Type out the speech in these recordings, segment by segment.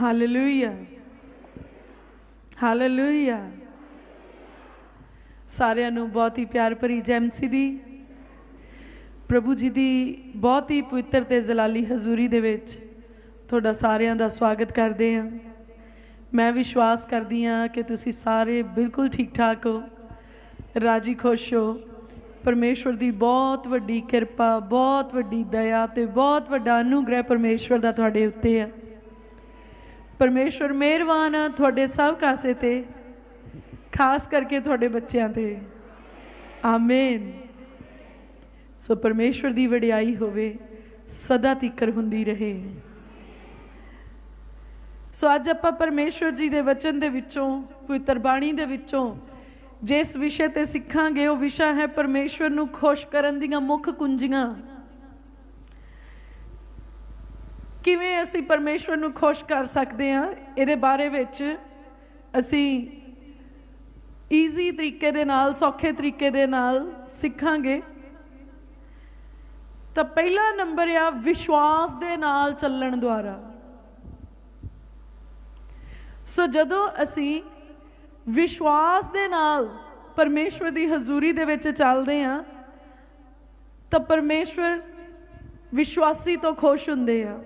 Hallelujah hallelujah ਸਾਰਿਆਂ ਨੂੰ ਬਹੁਤ ਹੀ ਪਿਆਰ ਭਰੀ ਜੈਮਸੀ ਦੀ। ਪ੍ਰਭੂ ਜੀ ਦੀ ਬਹੁਤ ਹੀ ਪਵਿੱਤਰ ਤੇ ਜਲਾਲੀ ਹਜ਼ੂਰੀ ਦੇ ਵਿੱਚ ਤੁਹਾਡਾ ਸਾਰਿਆਂ ਦਾ ਸਵਾਗਤ ਕਰਦੇ ਹਾਂ। ਮੈਂ ਵਿਸ਼ਵਾਸ ਕਰਦੀ ਹਾਂ ਕਿ ਤੁਸੀਂ ਸਾਰੇ ਬਿਲਕੁਲ ਠੀਕ ਠਾਕ ਹੋ, ਰਾਜੀ ਖੁਸ਼ ਹੋ। ਪਰਮੇਸ਼ਵਰ ਦੀ ਬਹੁਤ ਵੱਡੀ ਕਿਰਪਾ, ਬਹੁਤ ਵੱਡੀ ਦਇਆ ਤੇ ਬਹੁਤ ਵੱਡਾ ਅਨੁਗ੍ਰਹਿ ਪਰਮੇਸ਼ਵਰ ਦਾ ਤੁਹਾਡੇ ਉੱਤੇ ਹੈ। ਪਰਮੇਸ਼ਵਰ ਮਿਹਰਬਾਨ ਆ ਤੁਹਾਡੇ ਸਭ ਕਾਸੇ ਤੇ, ਖਾਸ ਕਰਕੇ ਤੁਹਾਡੇ ਬੱਚਿਆਂ ਤੇ। ਆਮੀਨ। ਸੋ ਪਰਮੇਸ਼ਵਰ ਦੀ ਵਡਿਆਈ ਹੋਵੇ, ਸਦਾ ਤੀਕਰ ਹੁੰਦੀ ਰਹੇ। ਸੋ ਅੱਜ ਆਪਾਂ ਪਰਮੇਸ਼ਵਰ ਜੀ ਦੇ ਵਚਨ ਦੇ ਵਿੱਚੋਂ, ਪਵਿੱਤਰ ਬਾਣੀ ਦੇ ਵਿੱਚੋਂ, ਜਿਸ ਵਿਸ਼ੇ ਤੇ ਸਿੱਖਾਂਗੇ, ਉਹ ਵਿਸ਼ਾ ਹੈ ਪਰਮੇਸ਼ਵਰ ਨੂੰ ਖੁਸ਼ ਕਰਨ ਦੀਆਂ ਮੁੱਖ ਕੁੰਜੀਆਂ। ਕਿਵੇਂ ਅਸੀਂ ਪਰਮੇਸ਼ਵਰ ਨੂੰ ਖੁਸ਼ ਕਰ ਸਕਦੇ ਹਾਂ? ਇਹਦੇ ਬਾਰੇ ਵਿੱਚ ਅਸੀਂ ਈਜ਼ੀ ਤਰੀਕੇ ਦੇ ਨਾਲ, ਸੌਖੇ ਤਰੀਕੇ ਦੇ ਨਾਲ ਸਿੱਖਾਂਗੇ। ਤਾਂ ਪਹਿਲਾ ਨੰਬਰ ਆ, ਵਿਸ਼ਵਾਸ ਦੇ ਨਾਲ ਚੱਲਣ ਦੁਆਰਾ। ਸੋ ਜਦੋਂ ਅਸੀਂ ਵਿਸ਼ਵਾਸ ਦੇ ਨਾਲ ਪਰਮੇਸ਼ਵਰ ਦੀ ਹਜ਼ੂਰੀ ਦੇ ਵਿੱਚ ਚੱਲਦੇ ਹਾਂ, ਤਾਂ ਪਰਮੇਸ਼ਵਰ ਵਿਸ਼ਵਾਸੀ ਤੋਂ ਖੁਸ਼ ਹੁੰਦੇ ਆ।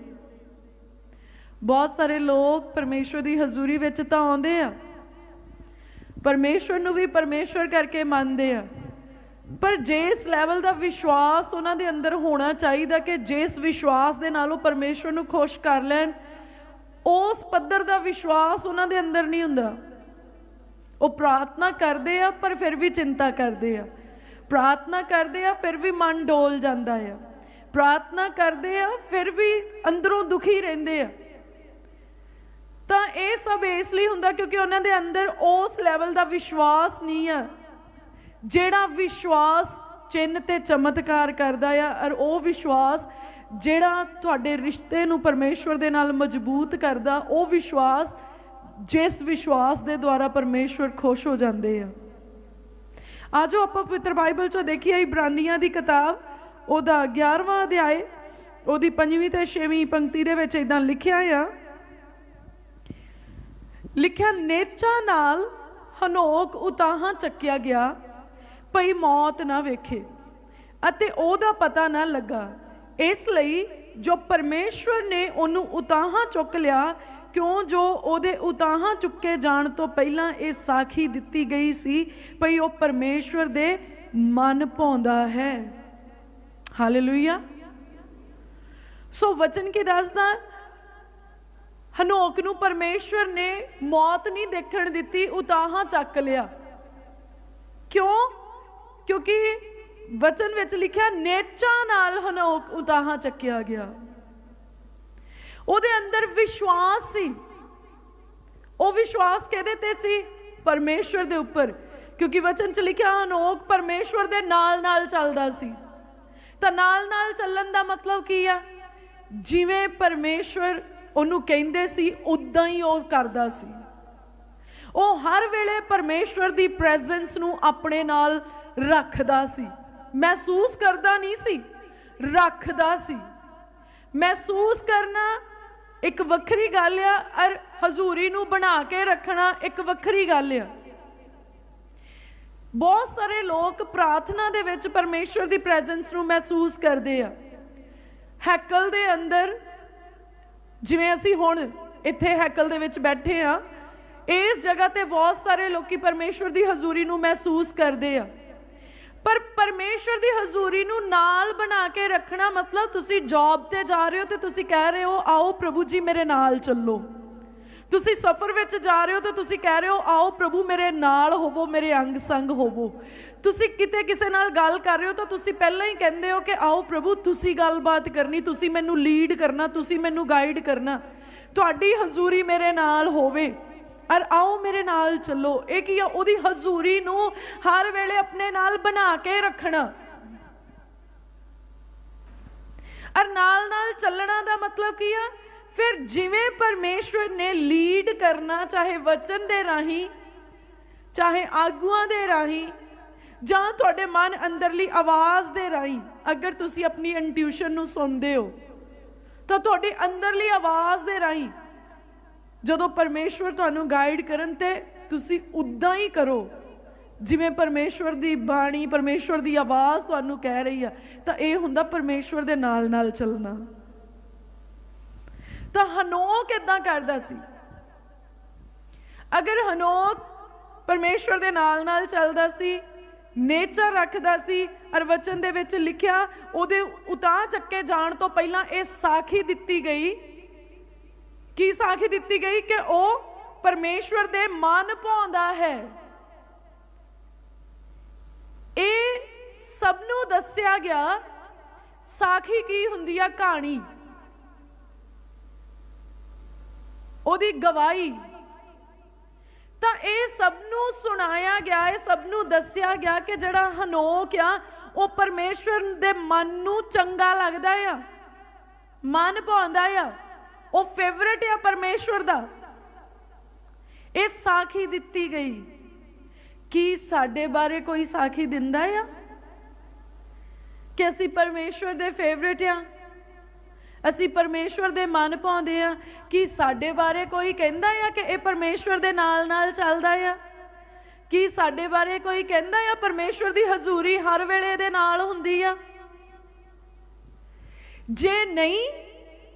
ਬਹੁਤ ਸਾਰੇ ਲੋਕ ਪਰਮੇਸ਼ਵਰ ਦੀ ਹਜ਼ੂਰੀ ਵਿੱਚ ਤਾਂ ਆਉਂਦੇ ਆ। ਪਰਮੇਸ਼ਵਰ ਨੂੰ ਵੀ ਪਰਮੇਸ਼ਵਰ ਕਰਕੇ ਮੰਨਦੇ ਆ। ਪਰ ਜਿਸ ਲੈਵਲ ਦਾ ਵਿਸ਼ਵਾਸ ਉਹਨਾਂ ਦੇ ਅੰਦਰ ਹੋਣਾ ਚਾਹੀਦਾ ਕਿ ਜਿਸ ਵਿਸ਼ਵਾਸ ਦੇ ਨਾਲ ਉਹ ਪਰਮੇਸ਼ਵਰ ਨੂੰ ਖੁਸ਼ ਕਰ ਲੈਣ, ਉਸ ਪੱਧਰ ਦਾ ਵਿਸ਼ਵਾਸ ਉਹਨਾਂ ਦੇ ਅੰਦਰ ਨਹੀਂ ਹੁੰਦਾ। ਉਹ ਪ੍ਰਾਰਥਨਾ ਕਰਦੇ ਆ, ਪਰ ਫਿਰ ਵੀ ਚਿੰਤਾ ਕਰਦੇ ਆ। ਪ੍ਰਾਰਥਨਾ ਕਰਦੇ ਆ, ਫਿਰ ਵੀ ਮਨ ਡੋਲ ਜਾਂਦਾ ਆ। ਪ੍ਰਾਰਥਨਾ ਕਰਦੇ ਆ, ਫਿਰ ਵੀ ਅੰਦਰੋਂ ਦੁਖੀ ਰਹਿੰਦੇ ਆ। ਤਾਂ ਇਹ ਸਭ ਇਸ ਲਈ ਹੁੰਦਾ ਕਿਉਂਕਿ ਉਹਨਾਂ ਦੇ ਅੰਦਰ ਉਸ ਲੈਵਲ ਦਾ ਵਿਸ਼ਵਾਸ ਨਹੀਂ ਆ। ਜਿਹੜਾ ਵਿਸ਼ਵਾਸ ਚਿੰਨ ਤੇ ਚਮਤਕਾਰ ਕਰਦਾ ਆ ਔਰ ਉਹ ਵਿਸ਼ਵਾਸ ਜਿਹੜਾ ਤੁਹਾਡੇ ਰਿਸ਼ਤੇ ਨੂੰ ਪਰਮੇਸ਼ਵਰ ਦੇ ਨਾਲ ਮਜ਼ਬੂਤ ਕਰਦਾ, ਉਹ ਵਿਸ਼ਵਾਸ ਜਿਸ ਵਿਸ਼ਵਾਸ ਦੇ ਦੁਆਰਾ ਪਰਮੇਸ਼ਵਰ ਖੁਸ਼ ਹੋ ਜਾਂਦੇ ਆ। ਆਜੋ ਆਪਾਂ ਪਵਿੱਤਰ ਬਾਈਬਲ ਚੋਂ ਦੇਖੀਏ, ਇਬਰਾਨੀਆਂ ਦੀ ਕਿਤਾਬ, ਉਹਦਾ 11ਵਾਂ ਅਧਿਆਏ, ਉਹਦੀ 5ਵੀਂ ਤੇ 6ਵੀਂ ਪੰਕਤੀ ਦੇ ਵਿੱਚ ਇਦਾਂ ਲਿਖਿਆ ਆ ਲਿਖਿਆ, ਨੇਚਾ ਨਾਲ ਹਨੋਕ ਉਤਾਹਾਂ ਚੱਕਿਆ ਗਿਆ, ਭਈ ਮੌਤ ਨਾ ਵੇਖੇ। ਅਤੇ ਉਹਦਾ ਪਤਾ ਨਾ ਲੱਗਾ। ਇਸ ਲਈ ਜੋ ਪਰਮੇਸ਼ਵਰ ਨੇ ਉਹਨੂੰ ਉਤਾਹਾਂ ਚੁੱਕ ਲਿਆ, ਕਿਉਂ ਜੋ ਉਹਦੇ ਉਤਾਹਾਂ ਚੁੱਕੇ ਜਾਣ ਤੋਂ ਪਹਿਲਾਂ ਇਹ ਸਾਖੀ ਦਿੱਤੀ ਗਈ ਸੀ, ਭਈ ਉਹ ਪਰਮੇਸ਼ਵਰ ਦੇ ਮਨ ਪਾਉਂਦਾ ਹੈ। ਹਾਲੇਲੂਇਆ ਸੋ ਵਚਨ ਕੀ ਦੱਸਦਾ? ਹਨੋਕ ਨੂੰ ਪਰਮੇਸ਼ਵਰ ਨੇ ਮੌਤ ਨਹੀਂ ਦੇਖਣ ਦਿੱਤੀ ਉਤਾਹਾਂ ਚੱਕ ਲਿਆ। ਕਿਉਂ? ਕਿਉਂਕਿ ਵਚਨ ਵਿੱਚ ਲਿਖਿਆ, ਨੇਚਾ ਨਾਲ ਹਨੋਕ ਉਤਾਹਾਂ ਚੱਕਿਆ ਗਿਆ। ਉਹਦੇ ਅੰਦਰ ਵਿਸ਼ਵਾਸ ਸੀ। ਉਹ ਵਿਸ਼ਵਾਸ ਕਿਹਦੇ ਤੇ ਸੀ? ਪਰਮੇਸ਼ਵਰ ਦੇ ਉੱਪਰ। ਕਿਉਂਕਿ ਵਚਨ 'ਚ ਲਿਖਿਆ, ਹਨੋਕ ਪਰਮੇਸ਼ਵਰ ਦੇ ਨਾਲ ਨਾਲ ਚੱਲਦਾ ਸੀ। ਤਾਂ ਨਾਲ ਨਾਲ ਚੱਲਣ ਦਾ ਮਤਲਬ ਕੀ ਆ? ਜਿਵੇਂ ਪਰਮੇਸ਼ਵਰ ਉਹਨੂੰ ਕਹਿੰਦੇ ਸੀ, ਉਦਾਂ ਹੀ ਉਹ ਕਰਦਾ ਸੀ। ਉਹ ਹਰ ਵੇਲੇ ਪਰਮੇਸ਼ਵਰ ਦੀ ਪ੍ਰੈਜ਼ੈਂਸ ਨੂੰ ਆਪਣੇ ਨਾਲ ਰੱਖਦਾ ਸੀ। ਮਹਿਸੂਸ ਕਰਦਾ ਨਹੀਂ ਸੀ, ਰੱਖਦਾ ਸੀ। ਮਹਿਸੂਸ ਕਰਨਾ ਇੱਕ ਵੱਖਰੀ ਗੱਲ ਆ ਔਰ ਹਜ਼ੂਰੀ ਨੂੰ ਬਣਾ ਕੇ ਰੱਖਣਾ ਇੱਕ ਵੱਖਰੀ ਗੱਲ ਆ। ਬਹੁਤ ਸਾਰੇ ਲੋਕ ਪ੍ਰਾਰਥਨਾ ਦੇ ਵਿੱਚ ਪਰਮੇਸ਼ਵਰ ਦੀ ਪ੍ਰੈਜ਼ੈਂਸ ਨੂੰ ਮਹਿਸੂਸ ਕਰਦੇ ਆ। ਹੈਕਲ ਦੇ ਅੰਦਰ ਜਿਵੇਂ ਅਸੀਂ ਹੁਣ ਇੱਥੇ ਹੈਕਲ ਦੇ ਵਿੱਚ ਬੈਠੇ ਆ ਇਸ ਜਗ੍ਹਾ ਤੇ ਬਹੁਤ ਸਾਰੇ ਲੋਕੀ ਪਰਮੇਸ਼ਵਰ ਦੀ ਹਜ਼ੂਰੀ ਨੂੰ ਮਹਿਸੂਸ ਕਰਦੇ ਆ। ਪਰ ਪਰਮੇਸ਼ਵਰ ਦੀ ਹਜ਼ੂਰੀ ਨੂੰ ਨਾਲ ਬਣਾ ਕੇ ਰੱਖਣਾ ਮਤਲਬ ਤੁਸੀਂ ਜੌਬ ਤੇ ਜਾ ਰਹੇ ਹੋ ਤੇ ਤੁਸੀਂ ਕਹਿ ਰਹੇ ਹੋ, ਆਓ ਪ੍ਰਭੂ ਜੀ ਮੇਰੇ ਨਾਲ ਚੱਲੋ। ਤੁਸੀਂ ਸਫ਼ਰ ਵਿੱਚ ਜਾ ਰਹੇ ਹੋ ਤੇ ਤੁਸੀਂ ਕਹਿ ਰਹੇ ਹੋ, ਆਓ ਪ੍ਰਭੂ ਮੇਰੇ ਨਾਲ ਹੋਵੋ, ਮੇਰੇ ਅੰਗ ਸੰਗ ਹੋਵੋ। ਤੁਸੀਂ ਕਿਤੇ ਕਿਸੇ ਨਾਲ ਗੱਲ ਕਰ ਰਹੇ ਹੋ ਤਾਂ ਤੁਸੀਂ ਪਹਿਲਾਂ ਹੀ ਕਹਿੰਦੇ ਹੋ ਕਿ ਆਓ ਪ੍ਰਭੂ, ਤੁਸੀਂ ਗੱਲਬਾਤ ਕਰਨੀ, ਤੁਸੀਂ ਮੈਨੂੰ ਲੀਡ ਕਰਨਾ, ਤੁਸੀਂ ਮੈਨੂੰ ਗਾਈਡ ਕਰਨਾ। ਤੁਹਾਡੀ ਹਜ਼ੂਰੀ ਮੇਰੇ ਨਾਲ ਹੋਵੇ ਔਰ ਆਓ ਮੇਰੇ ਨਾਲ ਚੱਲੋ। ਇਹ ਕੀ ਆ? ਉਹਦੀ ਹਜ਼ੂਰੀ ਨੂੰ ਹਰ ਵੇਲੇ ਆਪਣੇ ਨਾਲ ਬਣਾ ਕੇ ਰੱਖਣਾ। ਔਰ ਨਾਲ ਨਾਲ ਚੱਲਣਾ ਦਾ ਮਤਲਬ ਕੀ ਆ? ਫਿਰ ਜਿਵੇਂ ਪਰਮੇਸ਼ਵਰ ਨੇ ਲੀਡ ਕਰਨਾ, ਚਾਹੇ ਵਚਨ ਦੇ ਰਾਹੀਂ, ਚਾਹੇ ਆਗੂਆਂ ਦੇ ਰਾਹੀਂ ਜਾਂ ਤੁਹਾਡੇ ਮਨ ਅੰਦਰਲੀ ਆਵਾਜ਼ ਦੇ ਰਾਹੀਂ ਅਗਰ ਤੁਸੀਂ ਆਪਣੀ ਇੰਟਿਊਸ਼ਨ ਨੂੰ ਸੁਣਦੇ ਹੋ, ਤਾਂ ਤੁਹਾਡੀ ਅੰਦਰਲੀ ਆਵਾਜ਼ ਦੇ ਰਾਹੀਂ ਜਦੋਂ ਪਰਮੇਸ਼ਵਰ ਤੁਹਾਨੂੰ ਗਾਈਡ ਕਰਨ ਤੇ ਤੁਸੀਂ ਉਦਾਂ ਹੀ ਕਰੋ, ਜਿਵੇਂ ਪਰਮੇਸ਼ਵਰ ਦੀ ਬਾਣੀ, ਪਰਮੇਸ਼ਵਰ ਦੀ ਆਵਾਜ਼ ਤੁਹਾਨੂੰ ਕਹਿ ਰਹੀ ਆ, ਤਾਂ ਇਹ ਹੁੰਦਾ ਪਰਮੇਸ਼ਵਰ ਦੇ ਨਾਲ ਨਾਲ ਚੱਲਣਾ। ਤਾਂ ਹਨੋਕ ਇਦਾਂ ਕਰਦਾ ਸੀ। ਅਗਰ ਹਨੋਕ ਪਰਮੇਸ਼ਵਰ ਦੇ ਨਾਲ ਨਾਲ ਚੱਲਦਾ ਸੀ ਨੇਚਰ ਰੱਖਦਾ ਸੀ। ਅਰ ਵਚਨ ਦੇ ਵਿੱਚ ਲਿਖਿਆ, ਉਹਦੇ ਉਤਾਂ ਚੱਕੇ ਜਾਣ ਤੋਂ ਪਹਿਲਾਂ ਇਹ ਸਾਖੀ ਦਿੱਤੀ ਗਈ। ਕੀ ਸਾਖੀ ਦਿੱਤੀ ਗਈ? ਕਿ ਉਹ ਪਰਮੇਸ਼ਵਰ ਦੇ ਮਨ ਭਾਉਂਦਾ ਹੈ। ਇਹ ਸਭ ਨੂੰ ਦੱਸਿਆ ਗਿਆ। ਸਾਖੀ ਕੀ ਹੁੰਦੀ ਆ? ਕਹਾਣੀ। ਉਹਦੀ ਗਵਾਹੀ। ਤਾਂ ਇਹ ਸਭ ਨੂੰ ਸੁਣਾਇਆ ਗਿਆ, ਇਹ ਸਭ ਨੂੰ ਦੱਸਿਆ ਗਿਆ ਕਿ ਜਿਹੜਾ ਹਨੋਕ ਆ, ਉਹ ਪਰਮੇਸ਼ਵਰ ਦੇ ਮਨ ਨੂੰ ਚੰਗਾ ਲੱਗਦਾ ਆ, ਮਨ ਭਾਉਂਦਾ ਆ, ਉਹ ਫੇਵਰਟ ਆ ਪਰਮੇਸ਼ਵਰ ਦਾ। ਇਹ ਸਾਖੀ ਦਿੱਤੀ ਗਈ। ਕੀ ਸਾਡੇ ਬਾਰੇ ਕੋਈ ਸਾਖੀ ਦਿੰਦਾ ਆ? ਕਿ ਅਸੀਂ ਪਰਮੇਸ਼ਵਰ ਦੇ ਫੇਵਰਟ ਆ? ਅਸੀਂ ਪਰਮੇਸ਼ਵਰ ਦੇ ਮਨ ਪਾਉਂਦੇ ਆ ਕਿ ਸਾਡੇ ਬਾਰੇ ਕੋਈ ਕਹਿੰਦਾ ਆ ਕਿ ਇਹ ਪਰਮੇਸ਼ਵਰ ਦੇ ਨਾਲ ਨਾਲ ਚੱਲਦਾ ਆ? ਕੀ ਸਾਡੇ ਬਾਰੇ ਕੋਈ ਕਹਿੰਦਾ ਆ ਪਰਮੇਸ਼ਵਰ ਦੀ ਹਜ਼ੂਰੀ ਹਰ ਵੇਲੇ ਦੇ ਨਾਲ ਹੁੰਦੀ ਆ? ਜੇ ਨਹੀਂ,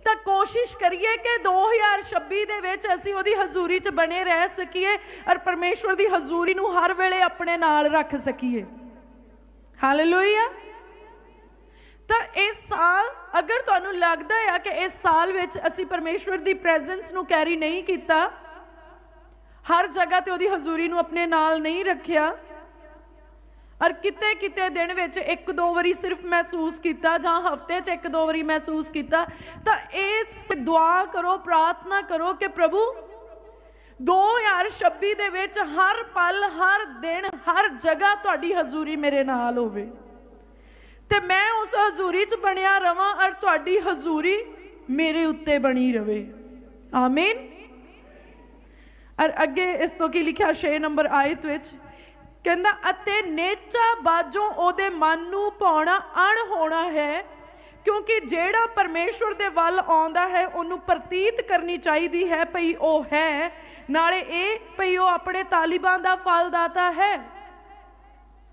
ਤਾਂ ਕੋਸ਼ਿਸ਼ ਕਰੀਏ ਕਿ 2026 ਦੇ ਵਿੱਚ ਅਸੀਂ ਉਹਦੀ ਹਜ਼ੂਰੀ 'ਚ ਬਣੇ ਰਹਿ ਸਕੀਏ ਔਰ ਪਰਮੇਸ਼ਵਰ ਦੀ ਹਜ਼ੂਰੀ ਨੂੰ ਹਰ ਵੇਲੇ ਆਪਣੇ ਨਾਲ ਰੱਖ ਸਕੀਏ। ਹਾਲੇਲੂਇਆ ਤਾਂ ਇਸ ਸਾਲ ਅਗਰ ਤੁਹਾਨੂੰ ਲੱਗਦਾ ਆ ਕਿ ਇਸ ਸਾਲ ਵਿੱਚ ਅਸੀਂ ਪਰਮੇਸ਼ਵਰ ਦੀ ਪ੍ਰੈਜ਼ੈਂਸ ਨੂੰ ਕੈਰੀ ਨਹੀਂ ਕੀਤਾ, ਹਰ ਜਗ੍ਹਾ ਤੇ ਉਹਦੀ ਹਜ਼ੂਰੀ ਨੂੰ ਆਪਣੇ ਨਾਲ ਨਹੀਂ ਰੱਖਿਆ, ਔਰ ਕਿਤੇ ਕਿਤੇ ਦਿਨ ਵਿੱਚ ਇੱਕ ਦੋ ਵਾਰੀ ਸਿਰਫ ਮਹਿਸੂਸ ਕੀਤਾ ਜਾਂ ਹਫ਼ਤੇ 'ਚ ਇੱਕ ਦੋ ਵਾਰੀ ਮਹਿਸੂਸ ਕੀਤਾ, ਤਾਂ ਇਸ ਦੁਆ ਕਰੋ, ਪ੍ਰਾਰਥਨਾ ਕਰੋ ਕਿ ਪ੍ਰਭੂ 2026 ਦੇ ਵਿੱਚ ਹਰ ਪਲ, ਹਰ ਦਿਨ, ਹਰ ਜਗ੍ਹਾ ਤੁਹਾਡੀ ਹਜ਼ੂਰੀ ਮੇਰੇ ਨਾਲ ਹੋਵੇ। ਤੇ ਮੈਂ ਉਸ ਹਜ਼ੂਰੀ 'ਚ ਬਣਿਆ ਰਵਾਂ ਔਰ ਤੁਹਾਡੀ ਹਜ਼ੂਰੀ ਮੇਰੇ ਉੱਤੇ ਬਣੀ ਰਵੇ। ਆਮੀਨ। ਔਰ ਅੱਗੇ ਇਸ ਤੋਂ ਕੀ ਲਿਖਿਆ 6 ਨੰਬਰ ਆਇਤ ਵਿੱਚ? ਕਹਿੰਦਾ, ਅਤੇ ਨੇਚਾ ਬਾਜੋਂ ਉਹਦੇ ਮਨ ਨੂੰ ਪਾਉਣਾ ਅਣ ਹੋਣਾ ਹੈ, ਕਿਉਂਕਿ ਜਿਹੜਾ ਪਰਮੇਸ਼ਵਰ ਦੇ ਵੱਲ ਆਉਂਦਾ ਹੈ, ਉਹਨੂੰ ਪ੍ਰਤੀਤ ਕਰਨੀ ਚਾਹੀਦੀ ਹੈ ਭਈ ਉਹ ਹੈ। ਨਾਲੇ ਇਹ ਭਈ ਉਹ ਆਪਣੇ ਤਾਲਿਬਾਨ ਦਾ ਫਲਦਾਤਾ ਹੈ।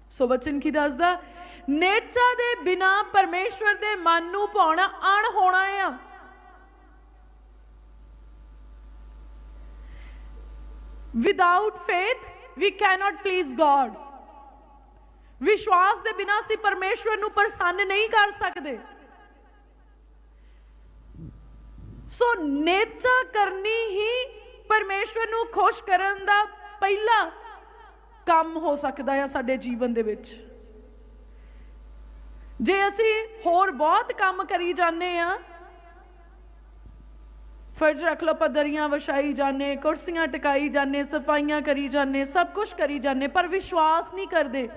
ਸੋ ਵਚਨ ਕੀ ਦੱਸਦਾ? ਨੇਚਾ ਦੇ ਬਿਨਾ ਪਰਮੇਸ਼ਵਰ ਦੇ ਮਨ ਨੂੰ ਪਾਉਣਾ ਅਣ ਹੋਣਾ ਆ। Without faith we cannot please God ਵਿਸ਼ਵਾਸ ਦੇ ਬਿਨਾ ਅਸੀਂ ਪਰਮੇਸ਼ਵਰ ਨੂੰ ਪ੍ਰਸੰਨ ਨਹੀਂ ਕਰ ਸਕਦੇ। ਸੋ ਨੇਚਾ ਕਰਨੀ ਹੀ ਪਰਮੇਸ਼ਵਰ ਨੂੰ ਖੁਸ਼ ਕਰਨ ਦਾ ਪਹਿਲਾ ਕੰਮ ਹੋ ਸਕਦਾ ਹੈ ਸਾਡੇ ਜੀਵਨ ਦੇ ਵਿੱਚ। ਜੇ ਅਸੀਂ ਹੋਰ ਬਹੁਤ ਕੰਮ ਕਰੀ ਜਾਂਦੇ ਆ, ਫਰਜ਼ ਰੱਖ ਲਓ ਪਦਰੀਆਂ ਵਛਾਈ ਜਾਂਦੇ, ਕੁਰਸੀਆਂ ਟਿਕਾਈ ਜਾਂਦੇ, ਸਫਾਈਆਂ ਕਰੀ ਜਾਂਦੇ, ਸਭ ਕੁਝ ਕਰੀ ਜਾਂਦੇ, ਪਰ ਵਿਸ਼ਵਾਸ ਨਹੀਂ ਕਰਦੇ